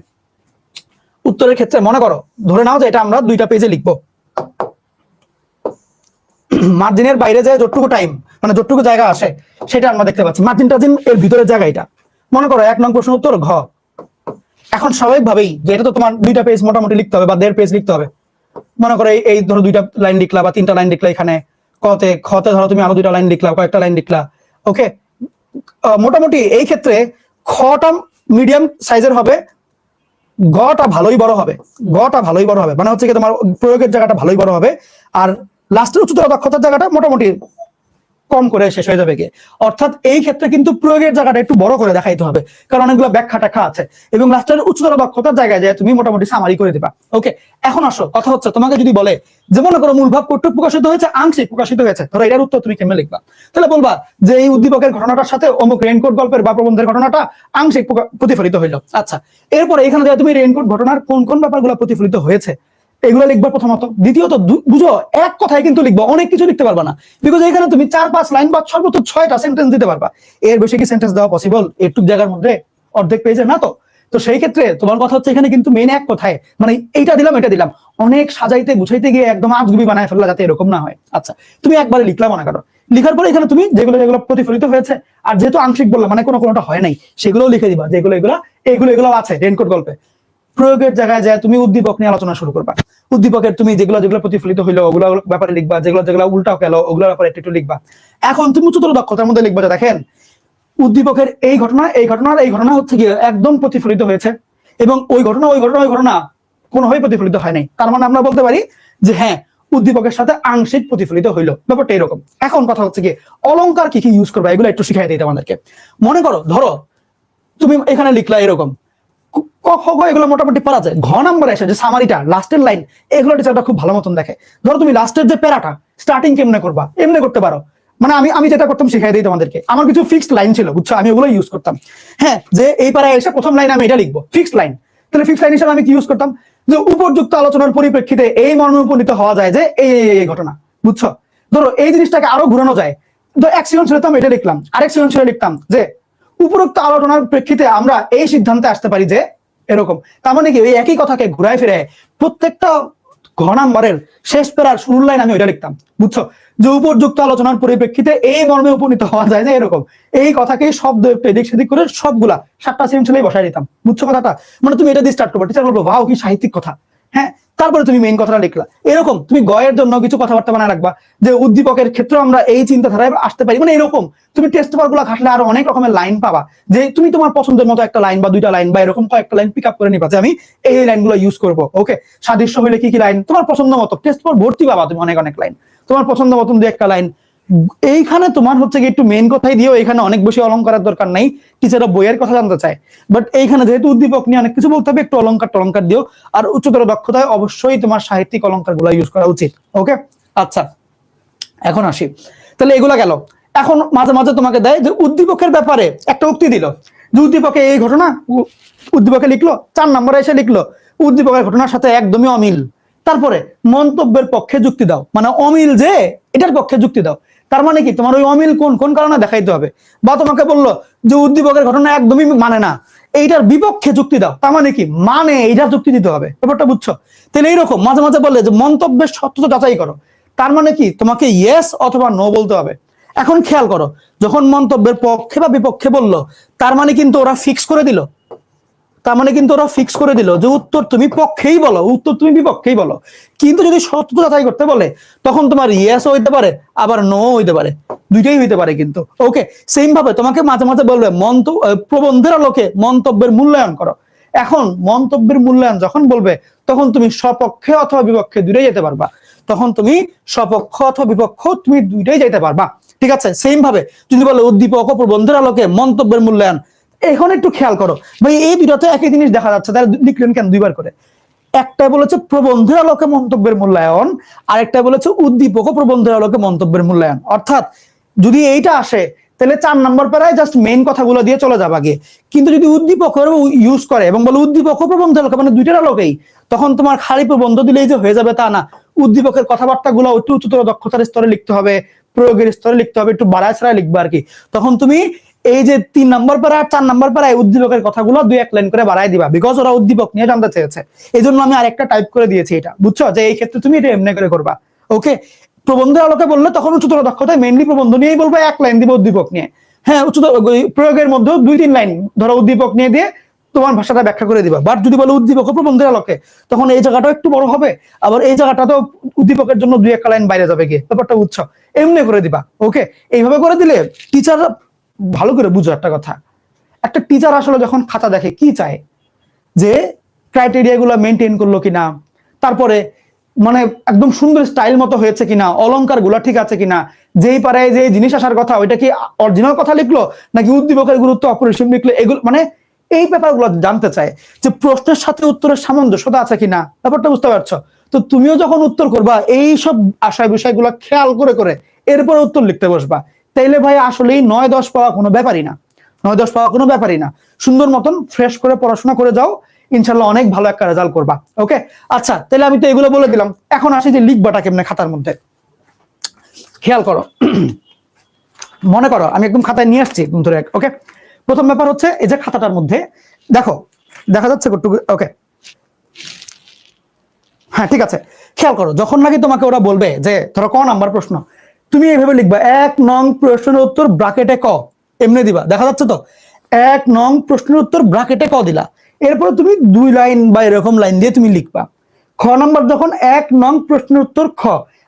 S1: উত্তরের ক্ষেত্রে মনে করো, ধরে নাও যে এটা আমরা দুইটা পেজে লিখব। মার্জিনের বাইরে যে যতটুকু টাইম মানে যতটুকু জায়গা আসে সেটা আমরা দেখতে পাচ্ছি। মার্জিন টার্জিন এর ভিতরের জায়গা এটা। মনে করো এক নং প্রশ্ন উত্তর ঘ। এখন স্বাভাবিকভাবেই যে এটা তো তোমার দুইটা পেজ মোটামুটি লিখতে হবে বা দেড় পেজ লিখতে হবে। মনে করো এই- এই ধরো দুইটা লাইন লিখলা বা তিনটা লাইন লিখলা এখানে, কতে, খতে ধরো তুমি আরও দুইটা লাইন লিখলা, কয়েকটা লাইন লিখলা ওকে মোটামুটি এই ক্ষেত্রে খটা মিডিয়াম সাইজের হবে, গটা ভালোই বড় হবে, গটা ভালোই বড় হবে। মানে হচ্ছে কি তোমার প্রয়োগের জায়গাটা ভালোই বড় হবে। আর লাস্টের উচ্চতর দক্ষতার জায়গাটা মোটামুটি কম করে শেষ হয়ে যাবে গিয়ে অর্থাৎ এই ক্ষেত্রে কিন্তু প্রয়োগের জায়গাটা একটু বড় করে দেখাইতে হবে। কারণ অনেকগুলো ব্যাখ্যা টাখ্যা আছে এবং লাস্টের উচ্চতর দক্ষতার জায়গায় যায় তুমি মোটামুটি সামারি করে দিবা। ওকে এখন আসো, কথা হচ্ছে তোমাকে যদি বলে যে মনে করো মূল ভাব কটুক প্রকাশিত হয়েছে, আংশিক প্রকাশিত হয়েছে, ধরো এটার উত্তর তুমি কেমনে লিখবা? তাহলে বলবা যে এই উদ্দীপকের ঘটনাটার সাথে অমুক রেইনকোট গল্পের বা প্রবন্ধের ঘটনাটা আংশিক প্রতিফলিত হইল। আচ্ছা এরপরে এখানে যায় তুমি রেনকোট ঘটনার কোন কোন ব্যাপারগুলো প্রতিফলিত হয়েছে? এগুলো লিখবা প্রথমত। দ্বিতীয়ত বুঝো, এক কথায় কিন্তু লিখবা, অনেক কিছু লিখতে পারবা না। বিকজ এখানে তুমি চার, পাঁচ লাইন বা সর্বোচ্চ ছয়টা সেন্টেন্স দিতে পারবা। এর বেশি কি সেন্টেন্স দেওয়া পসিবল একটু জায়গার মধ্যে অর্ধেক পেজে না তো? তো সেই ক্ষেত্রে তোমার কথা হচ্ছে এখানে কিন্তু মেন এক কথায় মানে এইটা দিলাম, এটা দিলাম। অনেক সাজাইতে, গুছাইতে গিয়ে একদম আজগুবি বানায় ফেললা যাতে এরকম না হয়। আচ্ছা তুমি একবারে লিখলা মনে করো। লিখার পরে এখানে তুমি যেগুলো যেগুলো প্রতিফলিত হয়েছে, আর যেহেতু আংশিক বললাম মানে কোনো কোনোটা হয় নাই, সেগুলোও লিখে দিবা। যেগুলো, এগুলো এগুলো এগুলো আছে রেনকোট গল্পে। প্রয়োগের জায়গায় যায়, তুমি উদ্দীপক নিয়ে আলোচনা শুরু করবা। উদ্দীপকের তুমি যেগুলো যেগুলো প্রতিফলিত হইল, ওগুলো ব্যাপারে লিখবা, যেগুলো যেগুলো উল্টাও গেল, ওগুলোর ব্যাপারে একটু লিখবা। এখন তুমি উচ্চতর দক্ষতার মধ্যে লিখবা দেখেন, উদ্দীপকের এই ঘটনা, এই ঘটনার এই ঘটনা হচ্ছে গিয়ে একদম প্রতিফলিত হয়েছে এবং ওই ঘটনা ওই ঘটনা ওই ঘটনা কোনোভাবেই প্রতিফলিত হয় নাই। তার মানে আমরা বলতে পারি যে হ্যাঁ উদ্দীপকের সাথে আংশিক প্রতিফলিত হইল। ব্যাপারটা এরকম। এখন কথা হচ্ছে কি অলংকার কি কি ইউজ করবা? এগুলো একটু শিখাই দিই আমাদেরকে মনে করো, ধরো, তুমি এখানে লিখলা এরকম। এগুলো মোটামুটি পারা যায়। ঘ এসে যে সামারিটা লাস্টের লাইন এগুলো টিচারটা খুব ভালো মতন দেখে। ধরো তুমি লাস্টের যে প্যারাটা স্টার্টিং কেমনে করবা? এমনি করতে পারো। মানে আমি আমি যেটা করতাম শিখাই দিই তোমাদেরকে। আমার কিছু ফিক্সড লাইন ছিল, বুঝছ? আমি ওগুলো ইউজ করতাম। হ্যাঁ যে এই পাড়ায় এসে প্রথম লাইন আমি এটা লিখব ফিক্সড লাইন তাহলে ফিক্সড লাইন হিসেবে আমি কি ইউজ করতাম? যে উপযুক্ত আলোচনার পরিপ্রেক্ষিতে এই মর্মে উপনীত হওয়া যায় যে এই, এই- এই ঘটনা, বুঝছ? ধরো এই জিনিসটাকে আরও ঘুরানো যায়। তো এক সেকেন্ড ছিল তো আমি এটা লিখলাম। আরেক সেকেন্ড ছিল লিখতাম যে উপরোক্ত আলোচনার প্রেক্ষিতে আমরা এই সিদ্ধান্তে আসতে পারি যে এরকম। তার মানে কি, ওই একই কথাকে ঘুরায় ফিরে প্রত্যেকটা ঘ নাম্বারের শেষ পেরার শুরুর লাইন আমি ওইটা লিখতাম, বুঝছ? যে উপযুক্ত আলোচনার পরিপ্রেক্ষিতে এই মর্মে উপনীত হওয়া যায় যে এরকম। এই কথাকে শব্দ একটু এদিক সেদিক করে সবগুলা সাতটা সেন্টেন্সেই বসাই দিতাম, বুঝছ কথাটা? মানে তুমি এটা দিয়ে স্টার্ট করব। টিচার বলব ভাও কি সাহিত্যিক কথা। হ্যাঁ তারপরে তুমি মেইন কথাটা লিখলা। এরকম, তুমি গয়ের জন্য কিছু কথাবার্তা বানায় রাখবা, যে উদ্দীপকের ক্ষেত্রে আমরা এই চিন্তাধারায় আসতে পারি। মানে এরকম, তুমি টেস্ট পেপারগুলো ঘাটলে আরও অনেক রকমের লাইন পাবা, যে তুমি তোমার পছন্দের মতো একটা লাইন বা দুইটা লাইন বা এরকম কয়েকটা লাইন পিক আপ করে নিবা, যে আমি এই লাইনগুলো ইউজ করব ওকে সাদৃশ্য হলে কি কি লাইন তোমার পছন্দ মতো টেস্ট পেপার ভর্তি পাবা তুমি অনেক অনেক লাইন তোমার পছন্দ মতন দু একটা লাইন এইখানে তোমার হচ্ছে কি একটু মেন কথাই দিও এখানে অনেক বেশি অলঙ্কারের দরকার নাই। টিচাররা বইয়ের কথা জানতে চায়। বাট এইখানে যেহেতু উদ্দীপক নিয়ে অনেক কিছু বলতে হবে, একটু অলঙ্কার টলঙ্কার দিও। আর উচ্চতর দক্ষতায় অবশ্যই তোমার সাহিত্যিক অলঙ্কারগুলো ইউজ করা উচিত। ওকে আচ্ছা। এখন আসি। তাহলে এগুলা গেল। এখন মাঝে মাঝে তোমাকে দেয় যে উদ্দীপকের ব্যাপারে একটা উক্তি দিল। যে উদ্দীপকে এই ঘটনা উদ্দীপকে লিখলো, চার নম্বরে এসে লিখলো, উদ্দীপকের ঘটনার সাথে একদমই অমিল। তারপরে মন্তব্যের পক্ষে যুক্তি দাও। মানে অমিল যে, এটার পক্ষে যুক্তি দাও। তার মানে কি? তোমার ওই অমিল কোন? কোন কারণে দেখাইতে হবে? বা তোমাকে বলল যে উদ্দীপকের ঘটনা একদমই মানে না। এইটার বিপক্ষে যুক্তি দাও। তার মানে কি? মানে এইটার যুক্তি দিতে হবে। ব্যাপারটা বুঝছ? তাহলে এইরকম মাঝে মাঝে বললে যে মন্তব্যের সত্যতা যাচাই করো। তার মানে কি? তোমাকে ইয়েস অথবা নো বলতে হবে। এখন খেয়াল করো, যখন মন্তব্যের পক্ষে বা বিপক্ষে বলল, তার মানে কিন্তু ওরা ফিক্স করে দিল। তার মানে কিন্তু ওরা ফিক্স করে দিল যে উত্তর তুমি পক্ষেই বলো, উত্তর তুমি বিপক্ষেই বলো। কিন্তু যদি সত্য যাচাই করতে বলে, তখন তোমার ইয়েস হইতে পারে, আবার নো হইতে পারে। দুইটাই হইতে পারে কিন্তু। ওকে সেম ভাবে তোমাকে মাঝে মাঝে বলবে, মন্ত প্রবন্ধের আলোকে মন্তব্যের মূল্যায়ন করো। এখন মন্তব্যের মূল্যায়ন যখন বলবে, তখন তুমি স্বপক্ষে অথবা বিপক্ষে দুইটাই যেতে পারবা। তখন তুমি স্বপক্ষ অথবা বিপক্ষ তুমি দুইটাই যেতে পারবা। ঠিক আছে? সেম ভাবে যদি বলে উদ্দীপক প্রবন্ধের আলোকে মন্তব্যের মূল্যায়ন এখন একটু খেয়াল করো। ভাই, এই দুইটাতে একই জিনিস দেখা যাচ্ছে। তাহলে লিখলেন কেন দুইবার করে? একটা বলেছে প্রবন্ধের আলোকে মন্তব্যের মূল্যায়ন আরেকটা বলেছে উদ্দীপক প্রবন্ধের আলোকে মন্তব্যের মূল্যায়ন। অর্থাৎ যদি এইটা আসে, তাহলে চার নম্বর প্যারায় জাস্ট মেইন কথাগুলো দিয়ে চলে যাবা গিয়ে কিন্তু যদি উদ্দীপক ইউজ করে এবং বলে উদ্দীপক ও প্রবন্ধের আলোকে মানে দুইটার আলোকেই, তখন তোমার খালি প্রবন্ধ দিলেই যে হয়ে যাবে তা না। উদ্দীপকের কথাবার্তা গুলো একটু উচ্চতর দক্ষতার স্তরে লিখতে হবে, প্রয়োগের স্তরে লিখতে হবে, একটু বাড়ায় ছাড়াই লিখবে আর কি। তখন তুমি এই যে তিন নম্বর পারা আর চার নম্বর পারায় উদ্দীপকের কথাগুলো দুই এক লাইন করে বাড়াই দিবা বিকজ ওরা উদ্দীপক নিয়ে জানতে চেয়েছে। এই জন্য আমি আরেকটা টাইপ করে দিয়েছি এটা, বুঝছ? যে এই ক্ষেত্রে তুমি এটা এমনি করে করবা ওকে প্রবন্ধের আলোকে বললে তখন উচ্চতর দক্ষতায় মেনলি প্রবন্ধ নিয়েই বলব, এক লাইন দিব উদ্দীপক নিয়ে। হ্যাঁ উচ্চতর প্রয়োগের মধ্যেও দুই তিন লাইন ধরো উদ্দীপক নিয়ে দিয়ে তোমার ভাষাটা ব্যাখ্যা করে দিবা। বাট যদি বলো উদ্দীপক প্রবন্ধের আলোকে, তখন এই জায়গাটাও একটু বড় হবে, আবার এই জায়গাটা তো উদ্দীপকের জন্য দুই একটা লাইন বাইরে যাবে গিয়ে, ব্যাপারটা বুঝছ? এমনি করে দিবা ওকে এইভাবে করে দিলে টিচার ভালো করে বুঝো একটা কথা। একটা টিচার আসলে যখন খাতা দেখে কি চায়? যে ক্রাইটেরিয়া গুলো মেনটেন করল কিনা, তারপরে মানে একদম সুন্দর স্টাইল মতো হয়েছে কিনা, অলংকারগুলা ঠিক আছে কিনা, যেই পারে যে জিনিস আসার কথা, ওইটা কি অরিজিনাল কথা লিখলো, নাকি উদ্দীপকের গুরুত্ব অপরিসীম লিখলো এগুলো মানে এই ব্যাপারগুলো জানতে চায় যে প্রশ্নের সাথে উত্তরের সামঞ্জস্যতা আছে কিনা। ব্যাপারটা বুঝতে পারছ? তো তুমিও যখন উত্তর করবা এই সব আশয় বিষয়গুলো খেয়াল করে করে এরপরে উত্তর লিখতে বসবা। তাইলে ভাই আসলেই নয় দশ পাওয়া কোনো ব্যাপারই না। নয় দশ পাওয়া কোনো ব্যাপারই না। সুন্দর মতন ফ্রেশ করে পড়াশোনা করে যাও, ইনশাল্লাহ অনেক ভালো একটা রেজাল্ট করবা। ওকে আচ্ছা তাহলে আমি তো এগুলো বলে দিলাম। এখন আসি যে লিখবাটা কেমনে খাতার মধ্যে। খেয়াল করো। মনে করো, আমি একদম খাতায় নিয়ে আসছি একদম ধরে ওকে প্রথম ব্যাপার হচ্ছে এই যে খাতাটার মধ্যে, দেখো, দেখা যাচ্ছে ওকে হ্যাঁ ঠিক আছে। খেয়াল করো, যখন নাকি তোমাকে ওরা বলবে যে, ধরো ক নাম্বার প্রশ্ন তুমি এইভাবে লিখবা, এক নং প্রশ্নের উত্তর ব্রাকেটে ক, এমনি দিবা, দেখা যাচ্ছে তো? এক নং প্রশ্নের উত্তর ব্রাকেটে ক দিলা, এরপর তুমি দুই লাইন বা এরকম লাইন দিয়ে তুমি লিখবা। খ নাম্বার যখন এক নং প্রশ্নের উত্তর খ,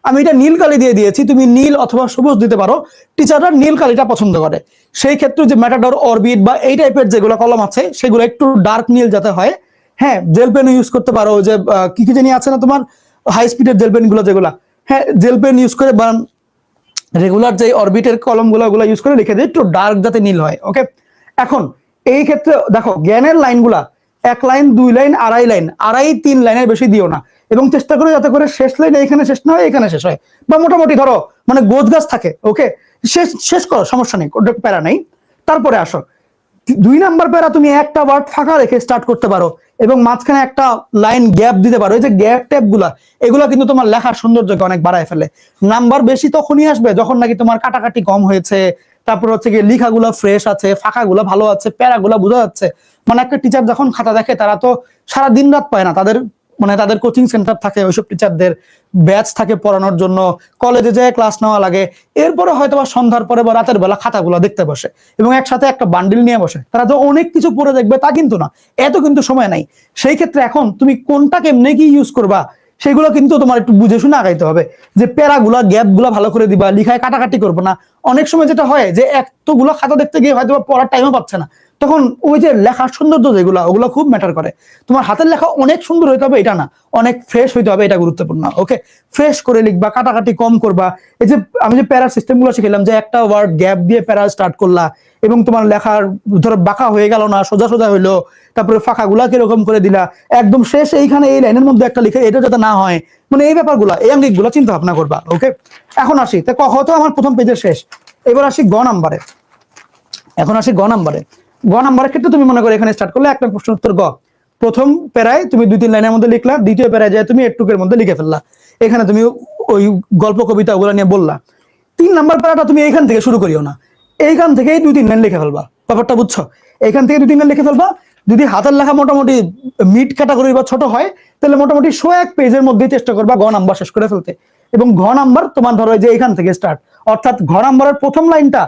S1: আমি এটা নীল কালি দিয়ে দিয়েছি, তুমি নীল অথবা সবুজ দিতে পারো, টিচাররা নীল কালিটা পছন্দ করে। সেই ক্ষেত্রে যে ম্যাটাডর অরবিট বা এই টাইপের যেগুলো কলম আছে, সেগুলো একটু ডার্ক নীল যাতে হয় হ্যাঁ জেল পেন ইউজ করতে পারো, যে কি কি জানি আছে না তোমার হাই স্পিডের জেল পেনগুলো যেগুলা হ্যাঁ জেল পেন ইউজ করে বা রেগুলার যে অরবিটের কলমগুলো, ওগুলো ইউজ করে লিখে দিই, একটু ডার্ক যাতে নীল হয় ওকে এখন, এই ক্ষেত্রে, দেখো, জ্ঞানের লাইনগুলা এক লাইন দুই লাইন আড়াই লাইন আড়াই, তিন লাইনের বেশি দিও না। এবং চেষ্টা করো যাতে করে শেষ লাইন এখানে শেষ না হয়, এখানে শেষ হয়। বা মোটামুটি ধরো মানে গোছ গাছ থাকে ওকে শেষ শেষ করো, সমস্যা নেই প্যারা নেই। তারপরে আসো, দুই নাম্বার প্যারা তুমি একটা ওয়ার্ড ফাঁকা রেখে স্টার্ট করতে পারো। এবং মাঝখানে একটা লাইন গ্যাপ দিতে পারো। এই যে গ্যাপ ট্যাপগুলা, এগুলা কিন্তু তোমার লেখার সৌন্দর্যকে অনেক বাড়ায় ফেলে। নাম্বার বেশি তখনই আসবে যখন নাকি তোমার কাটাকাটি কম হয়েছে, তারপর হচ্ছে গিয়ে লেখাগুলো ফ্রেশ আছে, ফাঁকাগুলো ভালো আছে, প্যারাগুলো বোঝা যাচ্ছে। মানে একটা টিচার যখন খাতা দেখে, তারা তো সারা দিন রাত পায় না, তাদের মানে তাদের কোচিং সেন্টার থাকে, ওইসব টিচারদের ব্যাচ থাকে পড়ানোর জন্য। কলেজে যেয়ে ক্লাস নেওয়া লাগে। এরপরে হয়তো বা সন্ধ্যার পরে বা রাতের বেলা খাতাগুলো দেখতে বসে এবং একসাথে একটা বান্ডিল নিয়ে বসে। তারা যে অনেক কিছু পড়ে দেখবে তা কিন্তু না, এত কিন্তু সময় নাই। সেই ক্ষেত্রে এখন তুমি কোনটা কেমনে কি ইউজ করবা, সেগুলো কিন্তু তোমার একটু বুঝে শুনে আগাইতে হবে। যে প্যারাগুলা, গ্যাপগুলা ভালো করে দিবা, লিখায় কাটাকাটি করব না। অনেক সময় যেটা হয় যে এতগুলো খাতা দেখতে গিয়ে হয়তো পড়ার টাইমও পাচ্ছে না। তখন ওই যে লেখার সৌন্দর্য যেগুলো, ওগুলো খুব ম্যাটার করে। তোমার হাতের লেখা অনেক সুন্দর হইতে হবে, এটা না। অনেক ফ্রেশ হইতে হবে, এটা গুরুত্বপূর্ণ ওকে ফ্রেশ করে লিখবা, কাটাকাটি কম করবা। এই যে আমি যে প্যারা সিস্টেমগুলো শিখলাম যে একটা ওয়ার্ড গ্যাপ দিয়ে প্যারা স্টার্ট করলা, এবং তোমার লেখার ধরো বাঁকা হয়ে গেল না, সোজা সোজা হইল, তারপরে ফাঁকা গুলা কীরকম করে দিলা, একদম শেষ এইখানে এই লাইনের মধ্যে একটা লিখে, এটা যাতে না হয় মানে এই ব্যাপারগুলো, এই আঙ্গিকগুলো চিন্তা ভাবনা করবা ওকে এখন আসি, তো কখ তো আমার প্রথম পেজের শেষ। এবার আসি গ নাম্বারে এখন আসি গ নাম্বারে গ নাম্বারের ক্ষেত্রে তুমি মনে করো এখানে স্টার্ট করলে একটা প্রশ্ন উত্তর গ। প্রথম প্যারায় তুমি দুই তিন লাইনের মধ্যে লিখলা, দ্বিতীয় প্যারায় যায় তুমি একটুকের মধ্যে লিখে ফেললা। এখানে তুমি ওই গল্প, কবিতা ওগুলো নিয়ে বললা। তিন নাম্বার প্যারাটা তুমি এইখান থেকে শুরু করিও না। এইখান থেকেই দুই, তিন লাইন লিখে ফেলবা। ব্যাপারটা বুঝছ? এখান থেকে দুই, তিন লাইন লিখে ফেলবা। যদি হাতের লেখা মোটামুটি মিড ক্যাটাগরি বা ছোট হয়, তাহলে মোটামুটি শো এক পেজের মধ্যে চেষ্টা করবা গ নাম্বার শেষ করে ফেলতে। এবং ঘ নাম্বার তোমার ধরো যে এখান থেকে স্টার্ট অর্থাৎ ঘ নাম্বারের প্রথম লাইনটা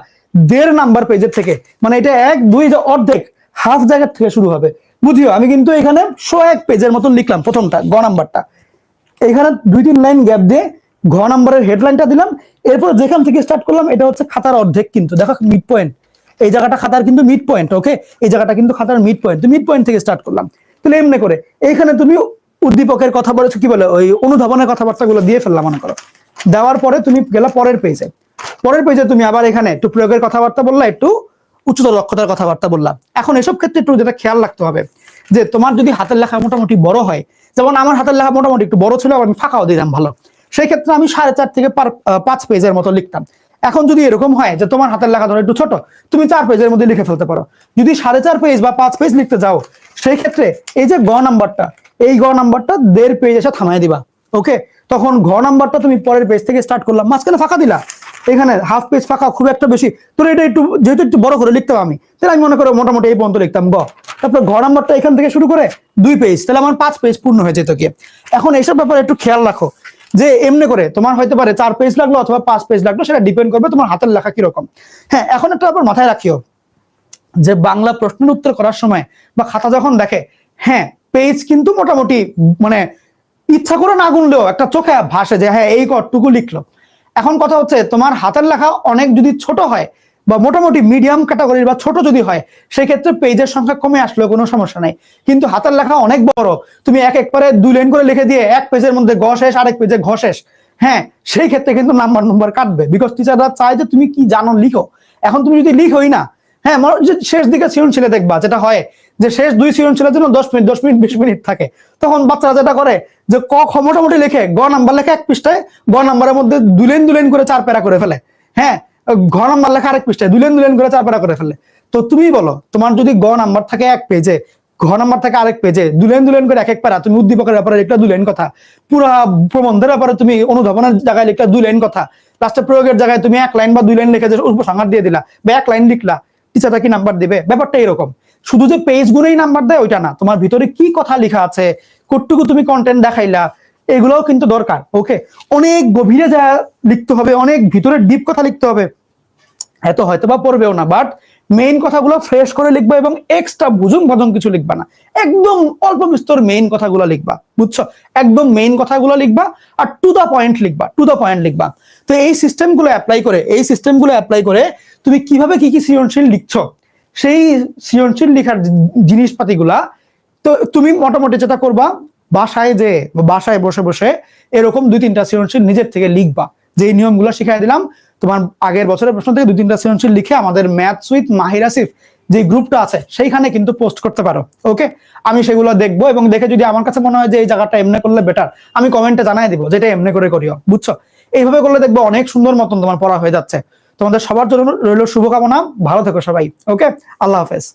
S1: দেড় নাম্বার পেজের থেকে। মানে এটা এক, দুই অর্ধেক হাফ জায়গার থেকে শুরু হবে। বুঝিও, আমি কিন্তু এখানে শো এক পেজের মতন লিখলাম প্রথমটা, গ নাম্বারটা। এখানে দুই তিন লাইন গ্যাপ দিয়ে ঘ নাম্বারের হেডলাইনটা দিলাম। এরপর যেখান থেকে স্টার্ট করলাম, এটা হচ্ছে খাতার অর্ধেক কিন্তু। দেখো মিড পয়েন্ট এই জায়গাটা খাতার কিন্তু মিড পয়েন্ট ওকে এই জায়গাটা কিন্তু খাতার মিড পয়েন্ট মিড পয়েন্ট থেকে স্টার্ট করলাম। তাহলে এমনি করে এইখানে তুমি উদ্দীপকের কথা বলেছ কি বলে, ওই অনুধাবনের কথাবার্তাগুলো দিয়ে ফেললাম, মনে করো। দেওয়ার পরে তুমি গেলা পরের পেজে পরের পেজে তুমি আবার এখানে একটু প্রয়োগের কথাবার্তা বললা, একটু উচ্চতর দক্ষতার কথাবার্তা বললাম এখন এসব ক্ষেত্রে একটু যেটা খেয়াল রাখতে হবে, যে তোমার যদি হাতের লেখা মোটামুটি বড় হয়, যেমন আমার হাতের লেখা মোটামুটি একটু বড় ছিল, আমি ফাঁকাও দিতাম ভালো। সেই ক্ষেত্রে আমি সাড়ে চার থেকে পাঁচ পেজের মতো লিখতাম। এখন যদি এরকম হয় যে তোমার হাতের লেখা ধরো একটু ছোট, তুমি চার পেজের মধ্যে লিখে ফেলতে পারো। যদি সাড়ে চার পেজ বা পাঁচ পেজ লিখতে যাও সেই ক্ষেত্রে এই যে গ নাম্বারটা, এই গ নাম্বারটা দেড় পেজ এসে থামাই দিবা। ওকে তখন ঘ নাম্বারটা তুমি পরের পেজ থেকে স্টার্ট করলাম, মাঝখানে ফাঁকা দিলা। এখানে হাফ পেজ ফাঁকা খুব একটা বেশি। তোর এটা একটু, যেহেতু একটু বড় করে লিখতাম আমি, তাহলে আমি মনে করো মোটামুটি এই পর্যন্ত লিখতাম গ তারপর ঘ নাম্বারটা এখান থেকে শুরু করে দুই পেজ তাহলে আমার পাঁচ পেজ পূর্ণ হয়ে যেত কি এখন এইসব ব্যাপারে একটু খেয়াল রাখো, যে এমনি করে তোমার হয়তো পারে চার পেজ লাগল অথবা পাঁচ পেজ লাগল, সেটা ডিপেন্ড করবে তোমার হাতের লেখা কীরকম। হ্যাঁ এখন একটা ব্যাপার মাথায় রাখিও, যে বাংলা প্রশ্নের উত্তর করার সময় বা খাতা যখন দেখে হ্যাঁ পেজ কিন্তু মোটামুটি মানে ইচ্ছা করে না গুনলেও একটা চোখে ভাসে যে হ্যাঁ এই কটটুকু লিখলো। এখন কথা হচ্ছে, তোমার হাতের লেখা অনেক যদি ছোট হয় বা মোটামুটি মিডিয়াম ক্যাটাগরির বা ছোট যদি হয় সেই ক্ষেত্রে পেজের সংখ্যা কমে আসলেও কোনো সমস্যা নাই। কিন্তু হাতের লেখা অনেক বড়, তুমি এক একবারে দুই লাইন করে লিখে দিয়ে এক পেজের মধ্যে ঘ শেষ, আরেক পেজে ঘ শেষ। হ্যাঁ সেই ক্ষেত্রে কিন্তু নাম্বার নম্বর কাটবে বিকজ টিচাররা চায় যে তুমি কি জানো, লিখো। এখন তুমি যদি লিখোই না হ্যাঁ শেষ দিকে সৃজনশীলে দেখবা, যেটা হয় যে শেষ দুই সৃজনশীলের জন্য দশ মিনিট দশ মিনিট, বিশ মিনিট থাকে। তখন বাচ্চারা যেটা করে, যে ক খ মোটামুটি লেখে, গ নাম্বার লেখে এক পৃষ্ঠায়, গ নাম্বারের মধ্যে দুলেন দুলেন করে চার প্যারা করে ফেলে। হ্যাঁ ঘ নাম্বার লেখা আরেক পৃষ্ঠায়, দুলেন দুলেন করে চার প্যারা করে ফেলে। তো তুমি বলো, তোমার যদি গ নাম্বার থাকে এক পেজে ঘ নাম্বার থাকে আরেক পেজে, দুলেন দুলেন করে এক এক প্যারা, তুমি উদ্দীপকের ব্যাপারে লিখলা দুলেন কথা, পুরা প্রবন্ধের ব্যাপারে তুমি অনুধাবনের জায়গায় লিখলা দুলেন কথা লাস্টে প্রয়োগের জায়গায় তুমি এক লাইন বা দুই লাইন লিখে উপসংহার দিয়ে দিলা, বা এক লাইন লিখলা, টিচারটা কি নাম্বার দিবে? ব্যাপারটা এরকম। শুধু যে পেজ গুলোই নাম্বার দেয় ওইটা না, তোমার ভিতরে কি কথা লেখা আছে, কতটুকু তুমি কন্টেন্ট দেখাইলা, এগুলোও কিন্তু দরকার ওকে অনেক গভীরে যা লিখতে হবে, অনেক ভিতরে ডিপ কথা লিখতে হবে, এত হয়তো বা পড়বেও না বাট মেইন কথাগুলো ফ্রেশ করে লিখবা এবং এক্সট্রা বুঝুং ভজং কিছু লিখবা না। একদম অল্প বিস্তর মেইন কথাগুলো লিখবা, বুঝছ? একদম মেইন কথাগুলো লিখবা আর টু দা পয়েন্ট লিখবা টু দা পয়েন্ট লিখবা। তো এই সিস্টেমগুলো অ্যাপ্লাই করে, এই সিস্টেমগুলো অ্যাপ্লাই করে তুমি কীভাবে কি কি সৃজনশীল লিখছো? সেই সৃজনশীল লেখার জিনিসপাতিগুলা, তো তুমি মোটামুটি যেটা করবা, বাসায় যে, বাসায় বসে বসে এরকম দুই তিনটা সৃজনশীল নিজের থেকে লিখবা। যে নিয়মগুলো শিখাই দিলাম, তোমার আগের বছরের প্রশ্ন থেকে দুই তিনটা সৃজনশীল লিখে আমাদের ম্যাথ উইথ মাহিরাসিফ যে গ্রুপটা আছে, সেইখানে কিন্তু পোস্ট করতে পারো, ওকে? আমি সেগুলো দেখব এবং দেখে যদি আমার কাছে মনে হয় যে এই জায়গাটা এমনি করলে বেটার, আমি কমেন্টে জানাই দিব যেটা এমনি করে করিও, বুঝছ? এইভাবে করলে দেখব অনেক সুন্দর মতন তোমার পড়া হয়ে যাচ্ছে। তোমাদের সবার জন্য রইল শুভকামনা। ভালো থেকো সবাই ওকে? আল্লাহ হাফেজ।